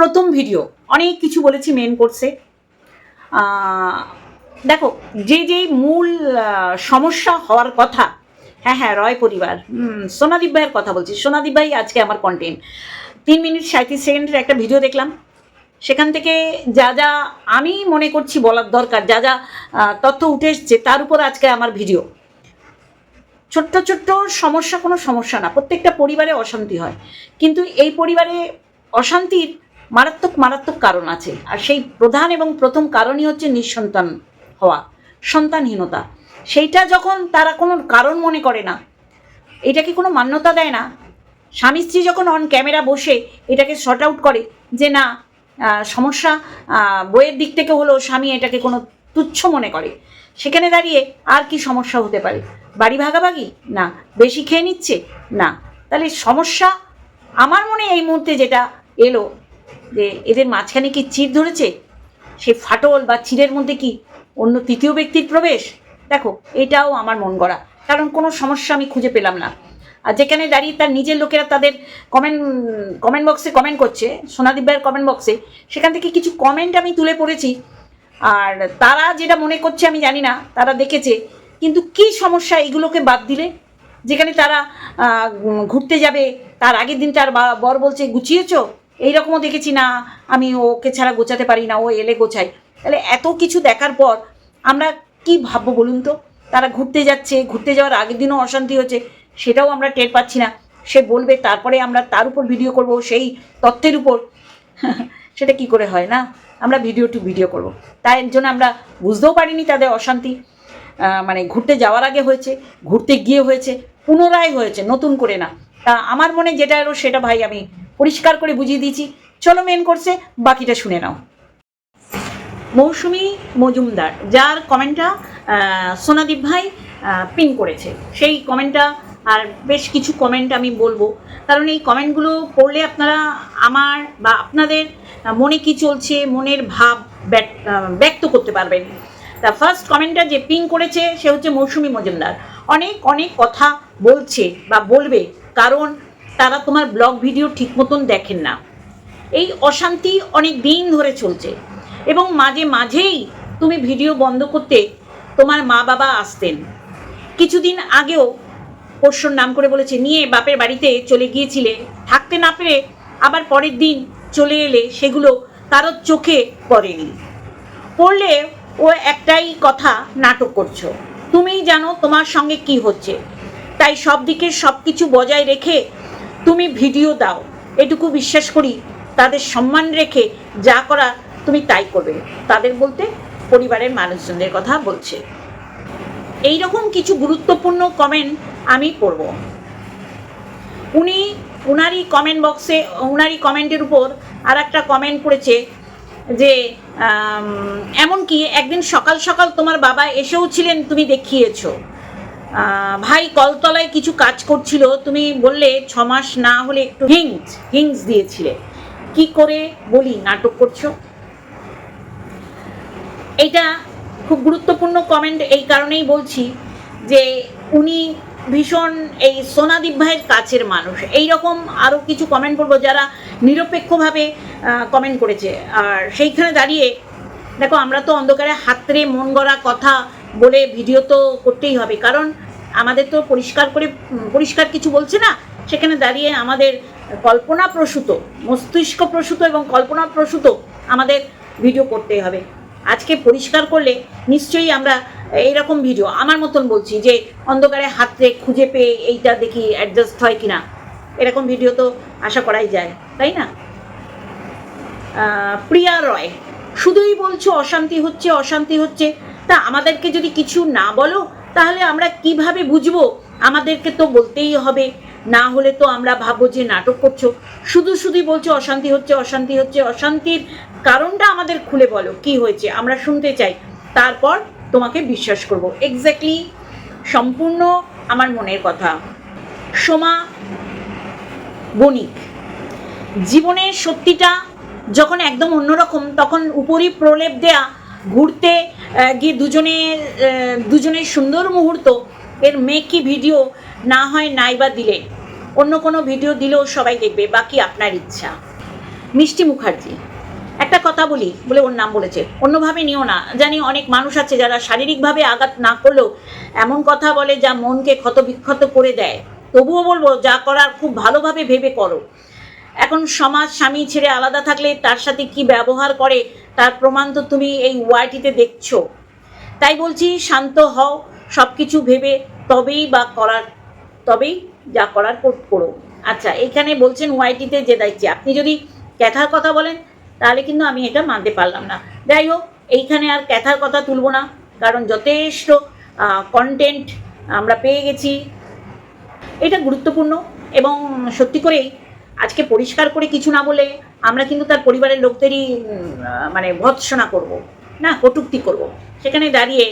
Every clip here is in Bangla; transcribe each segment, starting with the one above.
প্রথম ভিডিও অনেক কিছু বলেছি মেন কোর্সে দেখো, যে যে মূল সমস্যা হওয়ার কথা হ্যাঁ হ্যাঁ রয় পরিবার সোনাদীপ ভাইয়ের কথা বলছি। সোনাদীপ ভাই আজকে আমার কন্টেন্ট তিন মিনিট সাঁত্রিশ সেকেন্ডের একটা ভিডিও দেখলাম। সেখান থেকে যা যা আমি মনে করছি বলার দরকার, যা যা তথ্য উঠে এসছে, তার উপর আজকে আমার ভিডিও ছোট্ট ছোট্ট সমস্যা কোনো সমস্যা না, প্রত্যেকটা পরিবারে অশান্তি হয়। কিন্তু এই পরিবারে অশান্তির মারাত্মক মারাত্মক কারণ আছে। আর সেই প্রধান এবং প্রথম কারণই হচ্ছে নিঃসন্তান হওয়া, সন্তানহীনতা। সেইটা যখন তারা কোনো কারণ মনে করে না এটাকে কোনো মান্যতা দেয় না? স্বামী স্ত্রী যখন অন ক্যামেরা বসে এটাকে শর্ট আউট করে যে না সমস্যা বইয়ের দিক থেকে হলেও স্বামী এটাকে কোনো তুচ্ছ মনে করে, সেখানে দাঁড়িয়ে আর কি সমস্যা হতে পারে? বাড়ি ভাগাভাগি? না। বেশি খেয়ে নিচ্ছে? না। তাহলে সমস্যা আমার মনে এই মুহূর্তে যেটা এলো যে এদের মাঝখানে কি চির ধরেছে? সে ফাটল বা চিরের মধ্যে কি অন্য তৃতীয় ব্যক্তির প্রবেশ? দেখো, এটাও আমার মন গড়া। কারণ কোনো সমস্যা আমি খুঁজে পেলাম না। আর যেখানে দাঁড়িয়ে তার নিজের লোকেরা তাদের কমেন্ট কমেন্ট বক্সে কমেন্ট করছে, সোনাদীপ ভাইয়ের কমেন্ট বক্সে সেখান থেকে কিছু কমেন্ট আমি তুলে পড়েছি। আর তারা যেটা মনে করছে আমি জানি না, তারা দেখেছে। কিন্তু কি সমস্যা এগুলোকে বাদ দিলে? যেখানে তারা ঘুরতে যাবে, তার আগের দিন তার বর বলছে, গুছিয়েছো? এইরকমও দেখেছি না, আমি ওকে ছাড়া গোছাতে পারি না, ও এলে গোছাই তাহলে এত কিছু দেখার পর আমরা কি ভাববো বলুন তো? তারা ঘুরতে যাচ্ছে, ঘুরতে যাওয়ার আগের দিনও অশান্তি হচ্ছে সেটাও আমরা টের পাচ্ছি না। সে বলবে, তারপরে আমরা তার উপর ভিডিও করব, সেই তত্ত্বের উপর। সেটা কি করে হয় না? আমরা ভিডিও টু ভিডিও করব। তাই জন্য আমরা বুঝতেও পারিনি তাদের অশান্তি। মানে ঘুরতে যাওয়ার আগে হয়েছে, ঘুরতে গিয়ে হয়েছে, পুনরায় হয়েছে, নতুন করে না। তা আমার মনে যেটা এলো সেটা ভাই আমি পরিষ্কার করে বুঝিয়ে দিয়েছি। চলো মেন করছে বাকিটা শুনে নাও। মৌসুমি মজুমদার, যার কমেন্টটা সোনাদীপ ভাই পিন করেছে। সেই কমেন্টটা আর বেশ কিছু কমেন্ট আমি বলব। কারণ এই কমেন্টগুলো পড়লে আপনারা আমার বা আপনাদের মনে কি চলছে, মনের ভাব ব্যক- ব্যক্ত করতে পারবেন। তা ফার্স্ট কমেন্টটা যে পিন করেছে, সে হচ্ছে মৌসুমি মজুমদার। অনেক অনেক কথা বলছে বা বলবে। কারণ তারা তোমার ব্লগ ভিডিও ঠিক মতন দেখেন না। এই অশান্তি অনেক দিন ধরে চলছে এবং মাঝে মাঝেই তুমি ভিডিও বন্ধ করতে তোমার মা বাবা আসতেন। কিছুদিন আগেও পোষ্যর নাম করে বলেছে, নিয়ে বাপের বাড়িতে চলে গিয়েছিলে। থাকতে না পেরে আবার পরের দিন চলে এলে সেগুলো কারোর চোখে পড়েনি। পড়লে ও একটাই কথা, নাটক করছ। তুমিই জানো তোমার সঙ্গে কি হচ্ছে। তাই সব দিকে সব কিছু বজায় রেখে তুমি ভিডিও দাও, এটুকু বিশ্বাস করি, তাদের সম্মান রেখে যা করা তুমি তাই করবে। তাদের বলতে পরিবারের মানুষজনদের কথা বলছে। এই রকম কিছু গুরুত্বপূর্ণ কমেন্ট আমি পড়ব উনি, উনারই কমেন্ট বক্সে উনারই কমেন্টের উপর আর একটা কমেন্ট করেছে যে এমনকি একদিন সকাল সকাল তোমার বাবা এসেও ছিলেন, তুমি দেখিয়েছো। ভাই কলতলায় কিছু কাজ করছিল, তুমি বললে ছ মাস না হলে একটু হিংস হিংস দিয়েছিলে। কি করে বলি নাটক করছ? এইটা খুব গুরুত্বপূর্ণ কমেন্ট এই কারণেই বলছি যে উনি ভীষণ এই সোনাদীপ ভাইয়ের কাছের মানুষ। এই রকম আরও কিছু কমেন্ট করব যারা নিরপেক্ষভাবে কমেন্ট করেছে। আর সেইখানে দাঁড়িয়ে, দেখো আমরা তো অন্ধকারে হাতরে মন গড়া কথা বলে ভিডিও তো করতেই হবে। কারণ আমাদের তো পরিষ্কার করে, পরিষ্কার কিছু বলছে না, সেখানে দাঁড়িয়ে আমাদের কল্পনা প্রসূত মস্তিষ্ক প্রসূত এবং কল্পনা প্রসূত আমাদের ভিডিও করতেই হবে। আজকে পরিষ্কার করলে নিশ্চয়ই আমরা এইরকম ভিডিও, আমার মতন বলছি যে অন্ধকারে হাতরে খুঁজে পেয়ে এইটা দেখি অ্যাডজাস্ট হয় কিনা, এরকম ভিডিও তো আশা করাই যায়, তাই না? প্রিয়া রয়, শুধুই বলছো অশান্তি হচ্ছে অশান্তি হচ্ছে তা আমাদেরকে যদি কিছু না বলো, তাহলে আমরা কীভাবে বুঝব? আমাদেরকে তো বলতেই হবে। না হলে তো আমরা ভাববো যে নাটক করছ। শুধু শুধুই বলছো অশান্তি হচ্ছে অশান্তি হচ্ছে, অশান্তির কারণটা আমাদের খুলে বলো, কি হয়েছে? আমরা শুনতে চাই। তারপর তোমাকে বিশ্বাস করব। এক্স্যাক্টলি সম্পূর্ণ আমার মনের কথা। সোমা বণিক, জীবনের সত্যিটা যখন একদম অন্যরকম, তখন উপরই প্রলেপ দেয়া ঘুরতে গিয়ে দুজনের আহ, দুজনের সুন্দর মুহূর্ত এর মেকি ভিডিও না হয় নাই বা দিলে। অন্য কোনো ভিডিও দিলেও সবাই দেখবে বাকি আপনার ইচ্ছা। মিষ্টি মুখার্জি একটা কথা বলি বলে ওর নাম বলেছে। অন্যভাবে নিও না। জানি অনেক মানুষ আছে যারা শারীরিকভাবে আঘাত না করলেও এমন কথা বলে যা মনকে ক্ষত বিক্ষত করে দেয়। তবুও বলব যা করার খুব ভালোভাবে ভেবে করো। এখন সমাজ, স্বামী ছেড়ে আলাদা থাকলে তার সাথে কি ব্যবহার করে, তার প্রমাণ তো তুমি এই ওয়াইটিতে দেখছ। তাই বলছি, শান্ত হও সব কিছু ভেবে তবেই বা করার, তবেই যা করার কর- আচ্ছা এইখানে বলছেন ওয়াইটিতে যে দেখছি আপনি যদি ক্যাথার কথা বলেন, তাহলে কিন্তু আমি এটা মানতে পারলাম না। যাই হোক, এইখানে আর ক্যাথার কথা তুলবো না, কারণ যথেষ্ট কন্টেন্ট আমরা পেয়ে গেছি। এটা গুরুত্বপূর্ণ এবং সত্যি করেই আজকে পরিষ্কার করে কিছু না বলে আমরা কিন্তু তার পরিবারের লোকদেরই মানে ভৎসনা করব, না, কটুক্তি করব। সেখানে দাঁড়িয়ে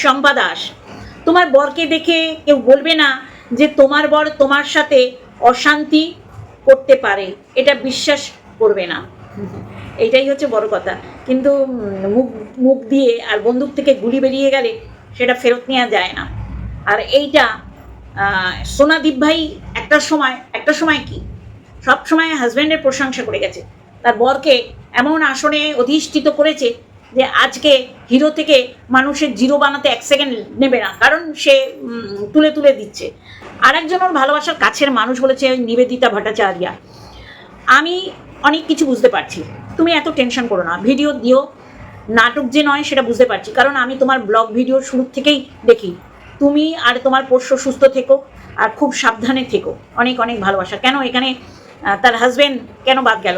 শম্পা দাস, তোমার বরকে দেখে কেউ বলবে না যে তোমার বর তোমার সাথে অশান্তি করতে পারে, এটা বিশ্বাস করবে না। এইটাই হচ্ছে বড় কথা। কিন্তু মুখ মুখ দিয়ে আর বন্দুক থেকে গুলি বেরিয়ে গেলে সেটা ফেরত নেওয়া যায় না। আর এইটা সোনাদীপ ভাই একটা সময় একটা সময় কি? সব সময় হাজব্যান্ডের প্রশংসা করে গেছে। তার বরকে এমন আসনে অধিষ্ঠিত করেছে যে আজকে হিরো থেকে মানুষের জিরো বানাতে এক সেকেন্ড নেবে না, কারণ সে তুলে তুলে দিচ্ছে। আরেকজন ওর ভালোবাসার কাছের মানুষ বলেছে নিবেদিতা ভট্টাচার্যা। আমি অনেক কিছু বুঝতে পারছি। তুমি এত টেনশন করো না। ভিডিও দিও। নাটক যে নয় সেটা বুঝতে পারছি, কারণ আমি তোমার ব্লগ ভিডিও শুরু থেকেই দেখি। তুমি আর তোমার পোষ্য সুস্থ থেকো আর খুব সাবধানে থেকো। অনেক অনেক ভালোবাসা। কেন এখানে তার হাজবেন্ড কেন বাদ গেল?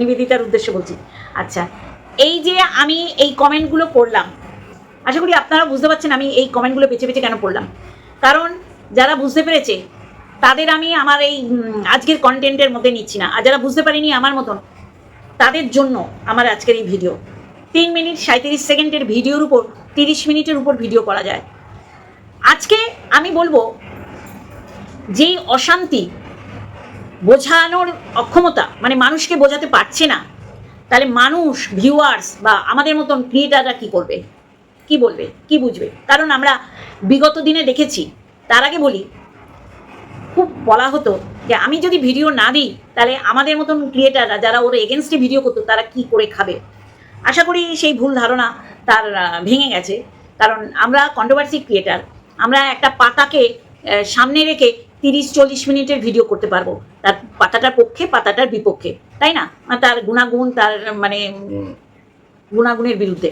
নিবেদিতার উদ্দেশ্যে বলছি। আচ্ছা এই যে আমি এই কমেন্টগুলো পড়লাম, আশা করি আপনারা বুঝতে পারছেন আমি এই কমেন্টগুলো বেছে বেছে কেন পড়লাম। কারণ যারা বুঝতে পেরেছে, তাদের আমি আমার এই আজকের কন্টেন্টের মধ্যে নিচ্ছি না। আর যারা বুঝতে পারিনি আমার মতন, তাদের জন্য আমার আজকের এই ভিডিও তিন মিনিট সাঁত্রিশ সেকেন্ডের ভিডিওর উপর, তিরিশ মিনিটের উপর ভিডিও করা যায়। আজকে আমি বলব, যেই অশান্তি বোঝানোর অক্ষমতা মানে মানুষকে বোঝাতে পারছে না, তাহলে মানুষ ভিউয়ার্স বা আমাদের মতন ক্রিয়েটাররা কি করবে? কি বলবে? কি বুঝবে? কারণ আমরা বিগত দিনে দেখেছি, তার আগে বলি, খুব বলা হতো যে আমি যদি ভিডিও না দিই, তাহলে আমাদের মতন ক্রিয়েটাররা যারা ওর এগেনস্টে ভিডিও করতো, তারা কি করে খাবে? আশা করি সেই ভুল ধারণা তার ভেঙে গেছে। কারণ আমরা কন্ট্রোভার্সি ক্রিয়েটার আমরা একটা পাতাকে সামনে রেখে তিরিশ চল্লিশ মিনিটের ভিডিও করতে পারব। তার পাতাটার পক্ষে পাতাটার বিপক্ষে তাই না? তার গুণাগুণ তার মানে গুণাগুণের বিরুদ্ধে।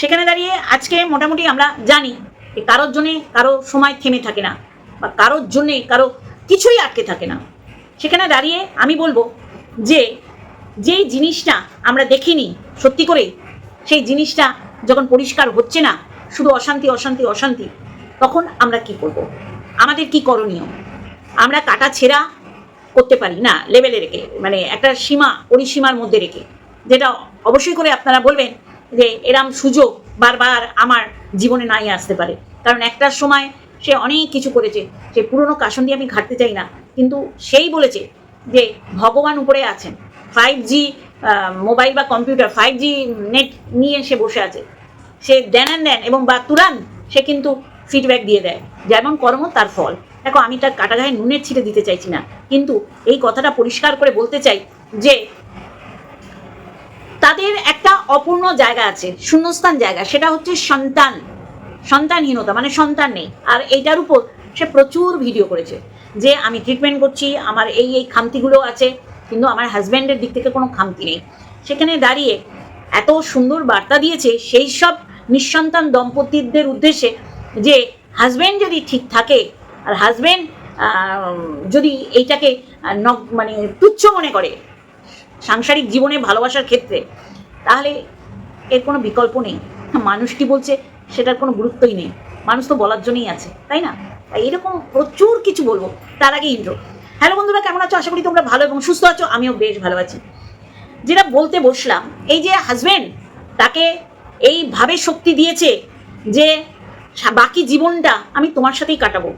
সেখানে দাঁড়িয়ে আজকে মোটামুটি আমরা জানি যে কারোর জন্যে কারও সময় থেমে থাকে না বা কারোর জন্যে কারও কিছুই আটকে থাকে না। সেখানে দাঁড়িয়ে আমি বলব যে যেই জিনিসটা আমরা দেখিনি সত্যি করে সেই জিনিসটা যখন পরিষ্কার হচ্ছে না শুধু অশান্তি অশান্তি অশান্তি তখন আমরা কি করব? আমাদের কি করণীয়? আমরা কাটা ছেঁড়া করতে পারি না লেভেলে রেখে মানে একটা সীমা, পরিসীমার মধ্যে রেখে। যেটা অবশ্যই করে আপনারা বলবেন যে এরম সুযোগ বারবার আমার জীবনে নাই আসতে পারে। কারণ একটার সময় সে অনেক কিছু করেছে, সে পুরনো কাশন দিয়ে আমি ঘাটতে চাই না। কিন্তু সেই বলেছে যে ভগবান উপরে আছেন। ফাইভ জি মোবাইল বা কম্পিউটার ফাইভ জি নেট নিয়ে সে বসে আছে। সে দেন দেন এবং বা তুরান সে কিন্তু ফিডব্যাক দিয়ে দেয়। যেমন কর্ম, তার ফল। দেখো, আমি তার কাটা গায়ে নুনের ছিটে দিতে চাইছি না। কিন্তু এই কথাটা পরিষ্কার করে বলতে চাই যে, তাদের একটা অপূর্ণ জায়গা আছে, শূন্যস্থান জায়গা, সেটা হচ্ছে সন্তান, সন্তানহীনতা মানে সন্তান নেই। আর এইটার উপর সে প্রচুর ভিডিও করেছে, যে আমি ট্রিটমেন্ট করছি, আমার এই এই খামতিগুলো আছে, কিন্তু আমার হাজব্যান্ডের দিক থেকে কোনো খামতি নেই। সেখানে দাঁড়িয়ে এত সুন্দর বার্তা দিয়েছে, সেই সব নিঃসন্তান দম্পতিদের উদ্দেশ্যে যে হাজব্যান্ড যদি ঠিক থাকে আর হাজব্যান্ড যদি এইটাকে মানে তুচ্ছ মনে করে সাংসারিক জীবনে ভালোবাসার ক্ষেত্রে, তাহলে এর কোনো বিকল্প নেই। মানুষ কি বলছে, সেটার কোনো গুরুত্বই নেই। মানুষ তো বলার জন্যই আছে, তাই না? তাই এরকম প্রচুর কিছু বলব। তার আগে ইন্দ্র। হ্যালো বন্ধুরা, কেমন আছো? আশা করি তোমরা ভালো এবং সুস্থ আছো, আমিও বেশ ভালো আছি। যেটা বলতে বসলাম, এই যে হাজবেন্ড তাকে এইভাবে শক্তি দিয়েছে যে বাকি জীবনটা আমি তোমার সাথেই কাটাবো।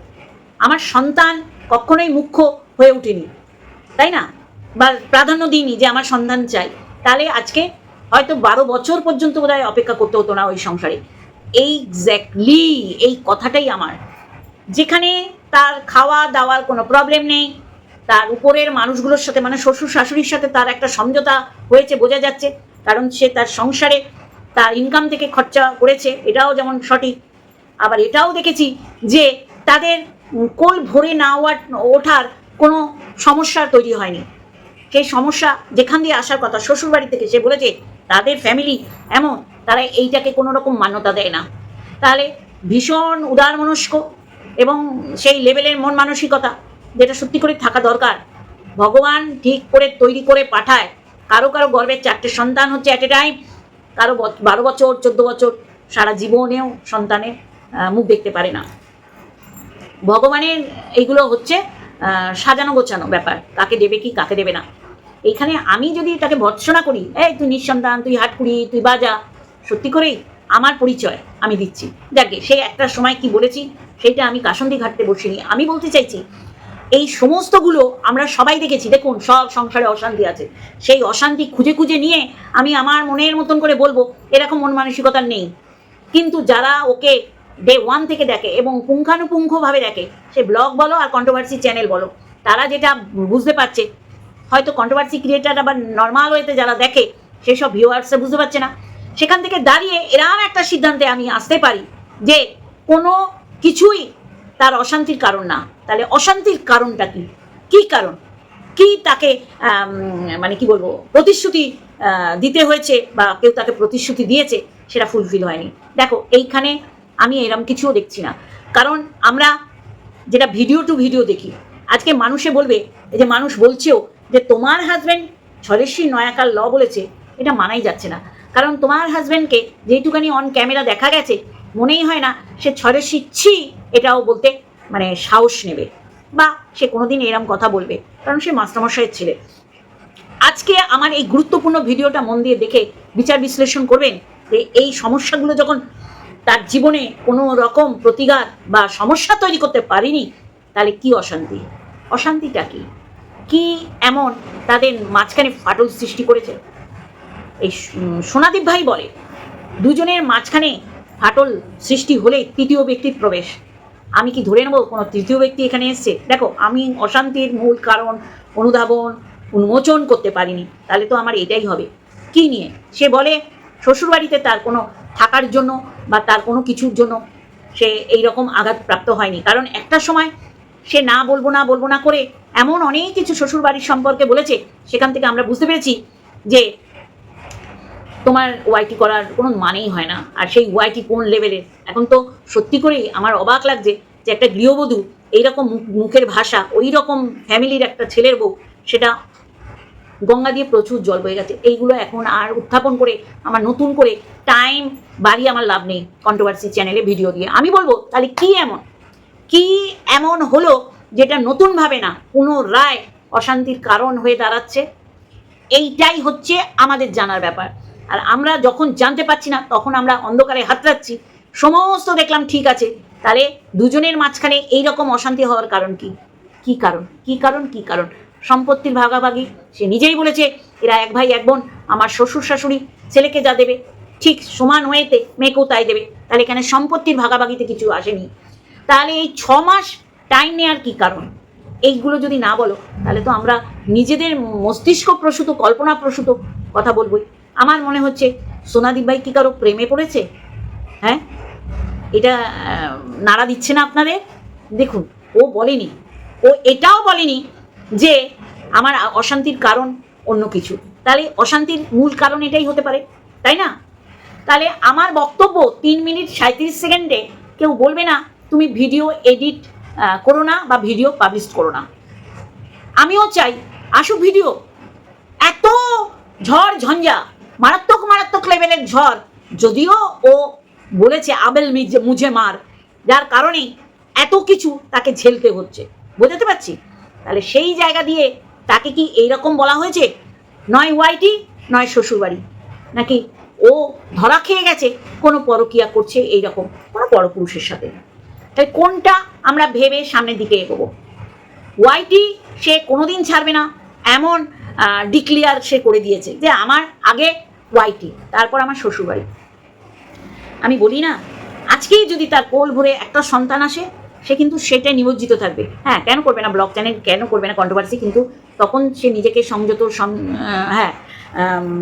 আমার সন্তান কখনোই মুখ্য হয়ে ওঠেনি, তাই না? বা প্রাধান্য দিইনি যে আমার সন্ধান চাই। তাহলে আজকে হয়তো বারো বছর পর্যন্ত বোধহয় অপেক্ষা করতে হতো না ওই সংসারে। এইক্স্যাক্টলি এই কথাটাই আমার। যেখানে তার খাওয়া দাওয়ার কোনো প্রবলেম নেই, তার উপরের মানুষগুলোর সাথে মানে শ্বশুর শাশুড়ির সাথে তার একটা সমঝোতা হয়েছে, বোঝা যাচ্ছে। কারণ সে তার সংসারে তার ইনকাম থেকে খরচা করেছে, এটাও যেমন সঠিক। আবার এটাও দেখেছি যে তাদের কোল ভরে না ওঠার কোনো সমস্যা তৈরি হয়নি। সেই সমস্যা যেখান দিয়ে আসার কথা, শ্বশুরবাড়ি থেকে সে বলেছে, তাদের ফ্যামিলি এমন, তারা এইটাকে কোনো রকম মান্যতা দেয় না। তাহলে ভীষণ উদার মনস্ক এবং সেই লেভেলের মন মানসিকতা যেটা সত্যি করে থাকা দরকার, ভগবান ঠিক করে তৈরি করে পাঠায়। কারও কারও গর্বের চারটে সন্তান হচ্ছে অ্যাট এ টাইম কারও বারো বছর, চোদ্দ বছর, সারা জীবনেও সন্তানের মুখ দেখতে পারে না। ভগবানের এইগুলো হচ্ছে সাজানো গোছানো ব্যাপার। কাকে দেবে কি, কাকে দেবে না। এইখানে আমি যদি তাকে ভর্ৎসনা করি, এই, তুই নিঃসন্তান, তুই হাটকুড়ি, তুই বাজা। সত্যি করেই আমার পরিচয় আমি দিচ্ছি। দেখে সেই একটা সময় কি বলেছি, সেইটা আমি কাসন্দি ঘাটতে বসিনি। আমি বলতে চাইছি, এই সমস্তগুলো আমরা সবাই দেখেছি। দেখুন, সব সংসারে অশান্তি আছে। সেই অশান্তি খুঁজে খুঁজে নিয়ে আমি আমার মনের মতন করে বলব, এরকম মন মানসিকতা নেই। কিন্তু যারা ওকে ডে ওয়ান থেকে দেখে এবং পুঙ্খানুপুঙ্খভাবে দেখে। সে ব্লগ বলো আর কন্ট্রোভার্সি চ্যানেল বলো। তারা যেটা বুঝতে পারছে, হয়তো কন্ট্রোভার্সি ক্রিয়েটার আবার নর্মাল ওয়েতে যারা দেখে সেসব ভিউয়ার্সে বুঝতে পারছে না। সেখান থেকে দাঁড়িয়ে এরকম একটা সিদ্ধান্তে আমি আসতে পারি যে কোনো কিছুই তার অশান্তির কারণ না। তাহলে অশান্তির কারণটা কি? কি কারণ? কি তাকে মানে কি বলব, প্রতিশ্রুতি দিতে হয়েছে বা কেউ তাকে প্রতিশ্রুতি দিয়েছে, সেটা ফুলফিল হয়নি। দেখো, এইখানে আমি এরম কিছুও দেখছি না। কারণ আমরা যেটা ভিডিও টু ভিডিও দেখি, আজকে মানুষে বলবে যে মানুষ বলছেও যে তোমার হাজব্যান্ড ছরেশ্বরী নয়াকার ল বলেছে, এটা মানাই যাচ্ছে না। কারণ তোমার হাজব্যান্ডকে যেইটুকানি অন ক্যামেরা দেখা গেছে, মনেই হয় না সে ছরেশ্বরী ছি এটাও বলতে মানে সাহস নেবে বা সে কোনোদিন এরম কথা বলবে, কারণ সে মাস্টারমশাইয়ের ছেলে। আজকে আমার এই গুরুত্বপূর্ণ ভিডিওটা মন দিয়ে দেখে বিচার বিশ্লেষণ করবেন যে এই সমস্যাগুলো যখন তার জীবনে কোনো রকম প্রতিঘাত বা সমস্যা তৈরি করতে পারিনি, তাহলে কি অশান্তি? অশান্তিটা কি? কি এমন তাদের মাঝখানে ফাটল সৃষ্টি করেছে? এই সোনাদীপ ভাই বলে, দুজনের মাঝখানে ফাটল সৃষ্টি হলে তৃতীয় ব্যক্তির প্রবেশ। আমি কি ধরে নেব কোনো তৃতীয় ব্যক্তি এখানে এসছে? দেখো, আমি অশান্তির মূল কারণ অনুধাবন, উন্মোচন করতে পারিনি, তাহলে তো আমার এটাই হবে। কি নিয়ে? সে বলে, শ্বশুরবাড়িতে তার কোনো থাকার জন্য বা তার কোনো কিছুর জন্য সে এই রকম আঘাতপ্রাপ্ত হয়নি। কারণ একটা সময় সে না বলব না বলব, না করে এমন অনেক কিছু শ্বশুর বাড়ির সম্পর্কে বলেছে, সেখান থেকে আমরা বুঝতে পেরেছি যে তোমার ওয়াইটি করার কোনো মানেই হয় না। আর সেই ওয়াইটি কোন লেভেলের এখন তো সত্যি করেই আমার অবাক লাগছে যে একটা গৃহবধূ এইরকম মুখ- মুখের ভাষা ওই রকম ফ্যামিলির একটা ছেলের বউ, সেটা গঙ্গা দিয়ে প্রচুর জল বয়ে গেছে। এইগুলো এখন আর উত্থাপন করে, আমার নতুন করে টাইম বাড়িয়ে আমার লাভ নেই কন্ট্রোভার্সি চ্যানেলে ভিডিও দিয়ে। আমি বলব, তাহলে কি এমন? কি এমন হলো যেটা নতুনভাবে না পুনরায় অশান্তির কারণ হয়ে দাঁড়াচ্ছে? এইটাই হচ্ছে আমাদের জানার ব্যাপার। আর আমরা যখন জানতে পারছি না, তখন আমরা অন্ধকারে হাতড়াচ্ছি। সমস্ত দেখলাম ঠিক আছে, তাহলে দুজনের মাঝখানে এই রকম অশান্তি হওয়ার কারণ কি? কি কারণ? কি কারণ? কি কারণ? সম্পত্তির ভাগাভাগি। সে নিজেই বলেছে, এরা এক ভাই, এক বোন, আমার শ্বশুর, শাশুড়ি, ছেলেকে যা দেবে, ঠিক সমান ওয়েতে মেয়েকেও তাই দেবে। তাহলে এখানে সম্পত্তির ভাগাভাগিতে কিছু আসেনি। তাহলে এই ছ মাস টাইম নেওয়ার কি কারণ? এইগুলো যদি না বলো, তাহলে তো আমরা নিজেদের মস্তিষ্ক প্রসূত, কল্পনা প্রসূত কথা বলবোই। আমার মনে হচ্ছে, সোনাদীপ ভাই কি কারও প্রেমে পড়েছে? হ্যাঁ? এটা নাড়া দিচ্ছে না আপনাদের? দেখুন, ও বলেনি। ও এটাও বলেনি যে আমার অশান্তির কারণ অন্য কিছু। তাহলে অশান্তির মূল কারণ এটাই হতে পারে, তাই না? তাহলে আমার বক্তব্য তিন মিনিট সাঁত্রিশ সেকেন্ডে কেউ বলবে না, তুমি ভিডিও এডিট করো না বা ভিডিও পাবলিশ করো না। আমিও চাই আসুক ভিডিও। এত ঝড় ঝঞ্ঝা, মারাত্মক মারাত্মক লেভেলের ঝড়, যদিও ও বলেছে আবেল মিজে- মুঝে মার, যার কারণে এত কিছু তাকে ঝেলতে হচ্ছে। বোঝাতে পারছি? তাহলে সেই জায়গা দিয়ে তাকে কি এইরকম বলা হয়েছে? নয় ওয়াইটি, নয় শ্বশুরবাড়ি। নাকি ও ধরা খেয়ে গেছে, কোনো পরকিয়া করছে এইরকম, কোনো পরপুরুষের সাথে? তাই কোনটা আমরা ভেবে সামনের দিকে এগোবো? ওয়াইটি সে কোনোদিন ছাড়বে না, এমন ডিক্লিয়ার সে করে দিয়েছে যে আমার আগে ওয়াইটি, তারপর আমার শ্বশুরবাড়ি। আমি বলি না, আজকেই যদি তার কোল ভরে একটা সন্তান আসে সে কিন্তু সেটাই নিমজ্জিত থাকবে। হ্যাঁ কেন করবে না? ব্লগ চ্যানেল কেন করবে না? কন্ট্রোভার্সি কিন্তু তখন সে নিজেকে সংযত হ্যাঁ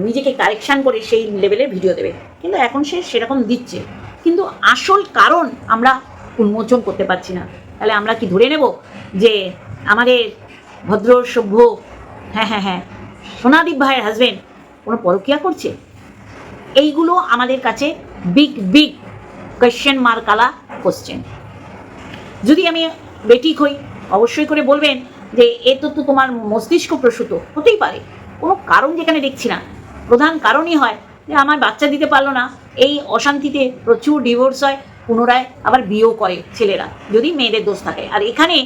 নিজেকে কারেকশান করে সেই লেভেলের ভিডিও দেবে। কিন্তু এখন সে সেরকম দিচ্ছে। কিন্তু আসল কারণ আমরা উন্মোচন করতে পারছি না। তাহলে আমরা কি ধরে নেব যে আমাদের ভদ্র সভ্য হ্যাঁ হ্যাঁ হ্যাঁ সোনাদীপ ভাইয়ের হাজবেন্ড কোনো পরকিয়া করছে? এইগুলো আমাদের কাছে বিগ বিগ কোয়েশ্চেন মার্কালা কোশ্চেন যদি আমি বেঠিক হই, অবশ্যই করে বলবেন যে এ তো তো তোমার মস্তিষ্ক প্রসূত। হতেই পারে। কোনো কারণ যেখানে দেখছি না। প্রধান কারণই হয় যে আমার বাচ্চা দিতে পারল না। এই অশান্তিতে প্রচুর ডিভোর্স হয়, পুনরায় আবার বিয়েও করে ছেলেরা, যদি মেয়েদের দোষ থাকে। আর এখানে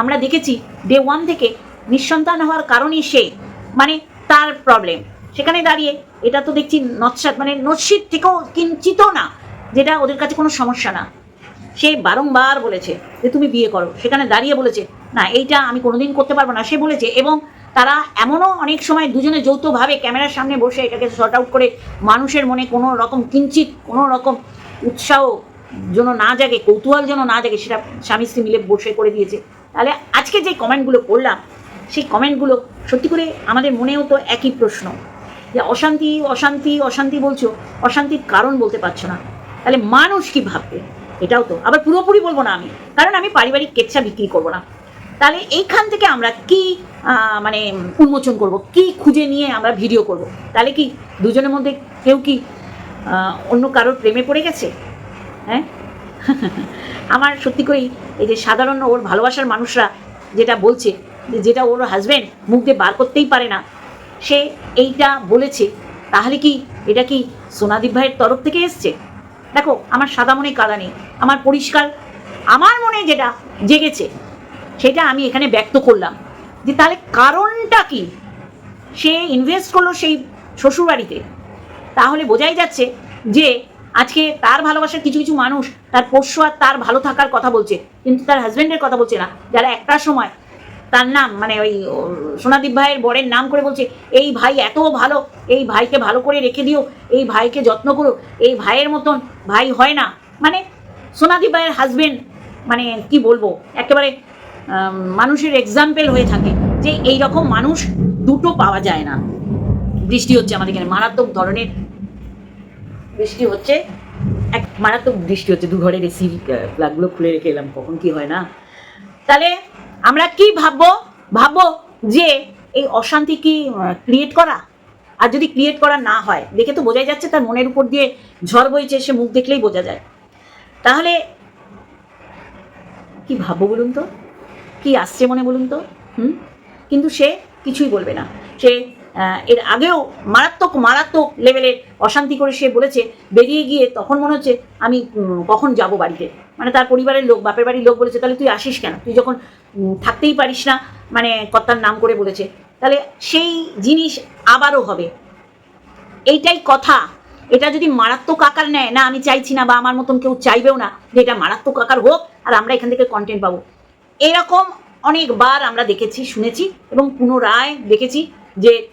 আমরা দেখেছি ডে ওয়ান থেকে নিঃসন্তান হওয়ার কারণই সে মানে তার প্রবলেম সেখানে দাঁড়িয়ে, এটা তো দেখছি নৎসাত মানে নস্যিত থেকেও কিঞ্চিতও না, যেটা ওদের কাছে কোনো সমস্যা না। সে বারংবার বলেছে যে তুমি বিয়ে করো। সেখানে দাঁড়িয়ে বলেছে, না, এইটা আমি কোনোদিন করতে পারব না। সে বলেছে এবং তারা এমনও অনেক সময় দুজনে যৌথভাবে ক্যামেরার সামনে বসে এটাকে শর্ট আউট করে মানুষের মনে কোনো রকম কিঞ্চিত, কোনো রকম উৎসাহ যেন না জাগে, কৌতূহল যেন না জাগে, সেটা স্বামী স্ত্রী মিলে বসে করে দিয়েছে। তাহলে আজকে যে কমেন্টগুলো করলাম, সেই কমেন্টগুলো সত্যি করে আমাদের মনেও তো একই প্রশ্ন। যে অশান্তি অশান্তি অশান্তি বলছো, অশান্তির কারণ বলতে পারছ না। তাহলে মানুষ কি ভাববে? এটাও তো। আবার পুরোপুরি বলব না আমি। কারণ আমি পারিবারিক কেচ্ছা বিক্রি করব না। তাহলে এইখান থেকে আমরা কি মানে উন্মোচন করব? কি খুঁজে নিয়ে আমরা ভিডিও করব? তাহলে কি দুজনের মধ্যে কেউ কি অন্য কারোর প্রেমে পড়ে গেছে? হ্যাঁ? আমার সত্যি করেই এই যে সাধারণ ওর ভালোবাসার মানুষরা যেটা বলছে, যে যেটা ওর হাজব্যান্ড মুখ দিয়ে বার করতেই পারে না, সে এইটা বলেছে। তাহলে কি এটা কি সোনাদীপ ভাইয়ের তরফ থেকে এসছে? দেখো, আমার সাদা মনে কাদা নেই। আমার পরিষ্কার, আমার মনে যেটা জেগেছে, সেটা আমি এখানে ব্যক্ত করলাম। যে তাহলে কারণটা কি? সে ইনভেস্ট করল সেই শ্বশুরবাড়িতে। তাহলে বোঝাই যাচ্ছে যে আজকে তার ভালোবাসার কিছু কিছু মানুষ, তার পোষ্য আর তার ভালো থাকার কথা বলছে, কিন্তু তার হাজব্যান্ডের কথা বলছে না। যারা একটা সময় তার নাম মানে ওই সোনাদীপ ভাইয়ের বরের নাম করে বলছে, এই ভাই এত ভালো, এই ভাইকে ভালো করে রেখে দিও, এই ভাইকে যত্ন করো, এই ভাইয়ের মতন ভাই হয় না। মানে সোনাদীপ ভাইয়ের হাজবেন্ড মানে কি বলব, একেবারে মানুষের এক্সাম্পল হয়ে থাকে যে এই রকম মানুষ দুটো পাওয়া যায় না। বৃষ্টি হচ্ছে আমাদের এখানে, মারাত্মক ধরনের বৃষ্টি হচ্ছে, এক মারাত্মক বৃষ্টি হচ্ছে, দু ঘরের এসি প্লাগগুলো খুলে রেখে এলাম, কখন কি হয় না? তাহলে আমরা কি ভাববো? ভাববো যে এই অশান্তি কি ক্রিয়েট করা? আর যদি ক্রিয়েট করা না হয়, দেখে তো বোঝাই যাচ্ছে তার মনের উপর দিয়ে ঝড় বইছে, সে মুখ দেখলেই বোঝা যায়। তাহলে কি ভাববো বলুন তো? কি আসছে মনে বলুন তো? হুম? কিন্তু সে কিছুই বলবে না। সে এর আগেও মারাত্মক মারাত্মক লেভেলের অশান্তি করে সে বলেছে, বেরিয়ে গিয়ে তখন মনে হচ্ছে আমি কখন যাব বাড়িতে? মানে তার পরিবারের লোক, বাপের বাড়ির লোক বলেছে, তাহলে তুই আসিস কেন? তুই যখন থাকতেই পারিস না মানে কর্তার নাম করে বলেছে। তাহলে সেই জিনিস আবারও হবে। এইটাই কথা। এটা যদি মারাত্মক আকার নেয়, না, আমি চাইছি না বা আমার মতন কেউ চাইবেও না যে এটা মারাত্মক আকার হোক, আর আমরা এখান থেকে কন্টেন্ট পাবো। এরকম অনেকবার আমরা দেখেছি, শুনেছি এবং পুনরায় দেখেছি যে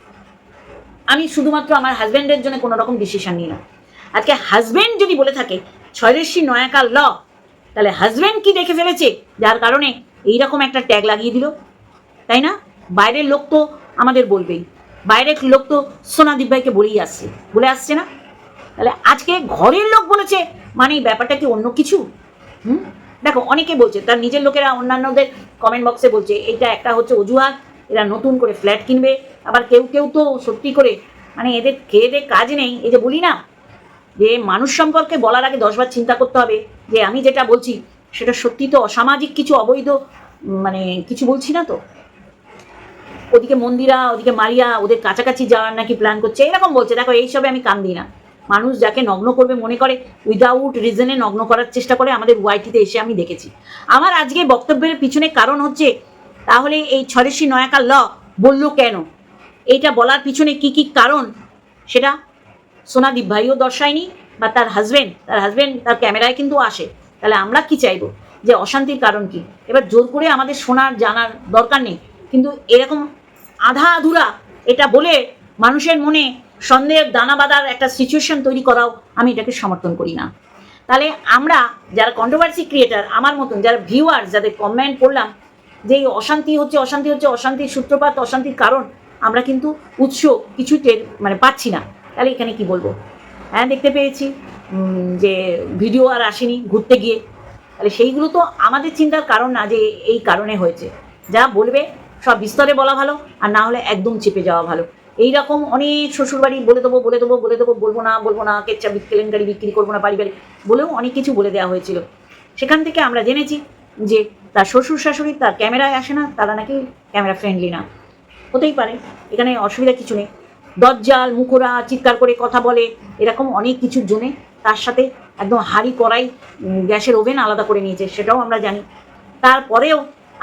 আমি শুধুমাত্র আমার হাজব্যান্ডের জন্য কোনো রকম ডিসিশন নিই না। আজকে হাজব্যান্ড যদি বলে থাকে ছয়রেশি নয়াকার ল। তাহলে হাজব্যান্ড কি দেখে ফেলেছে? যার কারণে এইরকম একটা ট্যাগ লাগিয়ে দিল, তাই না? বাইরের লোক তো আমাদের বলবেই। বাইরের লোক তো সোনাদীপ ভাইকে বলেই আসছে। বলে আসছে না? তাহলে আজকে ঘরের লোক বলেছে মানে এই ব্যাপারটা কি অন্য কিছু? হুম? দেখো, অনেকে বলছে, তার নিজের লোকেরা অন্যান্যদের কমেন্ট বক্সে বলছে, এইটা একটা হচ্ছে অজুহাত, এরা নতুন করে ফ্ল্যাট কিনবে। আবার কেউ কেউ তো সত্যি করে মানে এদের খেয়ে কাজ নেই। এই যে বলি না, যে মানুষ সম্পর্কে বলার আগে দশবার চিন্তা করতে হবে যে আমি যেটা বলছি সেটা সত্যি তো অসামাজিক কিছু অবৈধ মানে কিছু বলছি না তো? ওদিকে মন্দিরা, ওদিকে মারিয়া, ওদের কাছাকাছি যাওয়ার নাকি প্ল্যান করছে? এরকম বলছে, দেখো এইসবে আমি কান দিই না। মানুষ যাকে নগ্ন করবে মনে করে উইদাউট রিজনে নগ্ন করার চেষ্টা করে আমাদের ওয়াইটিতে এসে আমি দেখেছি। আমার আজকে বক্তব্যের পিছনে কারণ হচ্ছে, তাহলে এই ছরেশি নয়াকার ল বলল কেন? এইটা বলার পিছনে কি কি কারণ? সেটা সোনাদীপ ভাইও দর্শায়নি, বা তার হাজবেন্ড তার হাজবেন্ড তার ক্যামেরায় কিন্তু আসে। তাহলে আমরা কি চাইব? যে অশান্তির কারণ কি? এবার জোর করে আমাদের শোনার, জানার দরকার নেই। কিন্তু এরকম আধা আধুরা এটা বলে মানুষের মনে সন্দেহের দানা বাঁধার একটা সিচুয়েশন তৈরি করাও আমি এটাকে সমর্থন করি না। তাহলে আমরা যারা কন্ট্রোভার্সি ক্রিয়েটার আমার মতন যারা ভিউয়ার্স যাদের কমেন্ট করলাম যে এই অশান্তি হচ্ছে অশান্তি হচ্ছে, অশান্তির সূত্রপাত, অশান্তির কারণ, আমরা কিন্তু উৎস কিছু টের মানে পাচ্ছি না। তাহলে এখানে কি বলব? হ্যাঁ দেখতে পেয়েছি। যে ভিডিও আর আসেনি ঘুরতে গিয়ে। তাহলে সেইগুলো তো আমাদের চিন্তার কারণ না যে এই কারণে হয়েছে। যা বলবে সব বিস্তরে বলা ভালো, আর না হলে একদম চেপে যাওয়া ভালো। এই রকম অনেক শ্বশুরবাড়ি বলে দেবো বলে দেবো বলে দেবো, বলব না বলব না কেচ্চা কেলেঙ্কারি বিক্রি করব না বাড়ি বলেও অনেক কিছু বলে দেওয়া হয়েছিল। সেখান থেকে আমরা জেনেছি যে তার শ্বশুর শাশুড়ি তার ক্যামেরায় আসে না, তারা নাকি ক্যামেরা ফ্রেন্ডলি না। হতেই পারে, এখানে অসুবিধা কিছু নেই। দজ্জাল মুখোরা চিৎকার করে কথা বলে, এরকম অনেক কিছুর জন্যে তার সাথে একদম হাড়ি কড়াই গ্যাসের ওভেন আলাদা করে নিয়েছে, সেটাও আমরা জানি। তারপরেও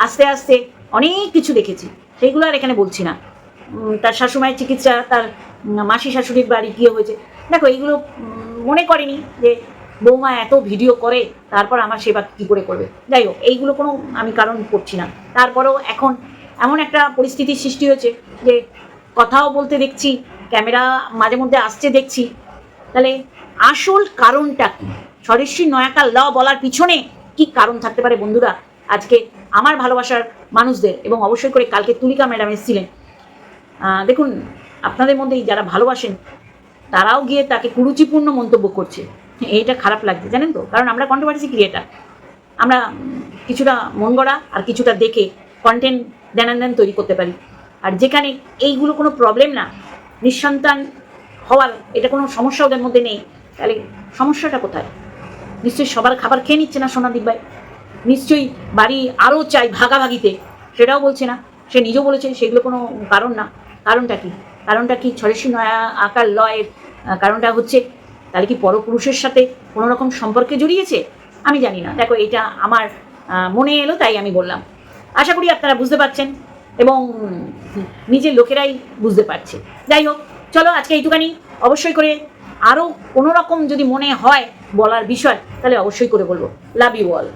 আস্তে আস্তে অনেক কিছু দেখেছি, সেইগুলো আর এখানে বলছি না। তার শাশুমায়ের চিকিৎসা, তার মাসি শাশুড়ির বাড়ি গিয়ে হয়েছে। দেখো, এইগুলো মনে করেনি যে বৌমা এত ভিডিও করে, তারপর আমার সেবা কী করে করবে? যাই হোক, এইগুলো কোনো আমি কারণ করছি না। তারপরেও এখন এমন একটা পরিস্থিতির সৃষ্টি হয়েছে যে কথাও বলতে দেখছি, ক্যামেরা মাঝে মধ্যে আসছে দেখছি তাহলে আসল কারণটা কি? স্বদেশী নয়াকা ল বলার পিছনে কি কারণ থাকতে পারে বন্ধুরা? আজকে আমার ভালোবাসার মানুষদের এবং অবশ্যই করে কালকে তুলিকা ম্যাডাম এসেছিলেন। দেখুন, আপনাদের মধ্যেই যারা ভালোবাসেন, তারাও গিয়ে তাকে কুরুচিপূর্ণ মন্তব্য করছে। এইটা খারাপ লাগছে, জানেন তো? কারণ আমরা কন্ট্রোভার্সি ক্রিয়েটার আমরা কিছুটা মন গড়া আর কিছুটা দেখে কন্টেন্ট দেন তৈরি করতে পারি। আর যেখানে এইগুলো কোনো প্রবলেম না, নিঃসন্তান হওয়ার, এটা কোনো সমস্যা ওদের মধ্যে নেই। তাহলে সমস্যাটা কোথায়? নিশ্চয়ই সবার খাবার খেয়ে নিচ্ছে না সোনাদীপ ভাই। নিশ্চয়ই বাড়ি আরও চাই ভাগাভাগিতে। সেটাও বলছে না। সে নিজেও বলেছে, সেগুলো কোনো কারণ না। কারণটা কি? কারণটা কি ছড়েশি নয়া আকার লয়ের? কারণটা হচ্ছে, তাহলে কি পরপুরুষের সাথে কোনো রকম সম্পর্কে জড়িয়েছে? আমি জানি না। দেখো, এটা আমার মনে এলো, তাই আমি বললাম। আশা করি আপনারা বুঝতে পারছেন এবং নিজের লোকেরাই বুঝতে পারছে। যাই হোক চলো আজকে এইটুখানি অবশ্যই করে আরও কোনো রকম যদি মনে হয় বলার বিষয়, তাহলে অবশ্যই করে বলব। Love you all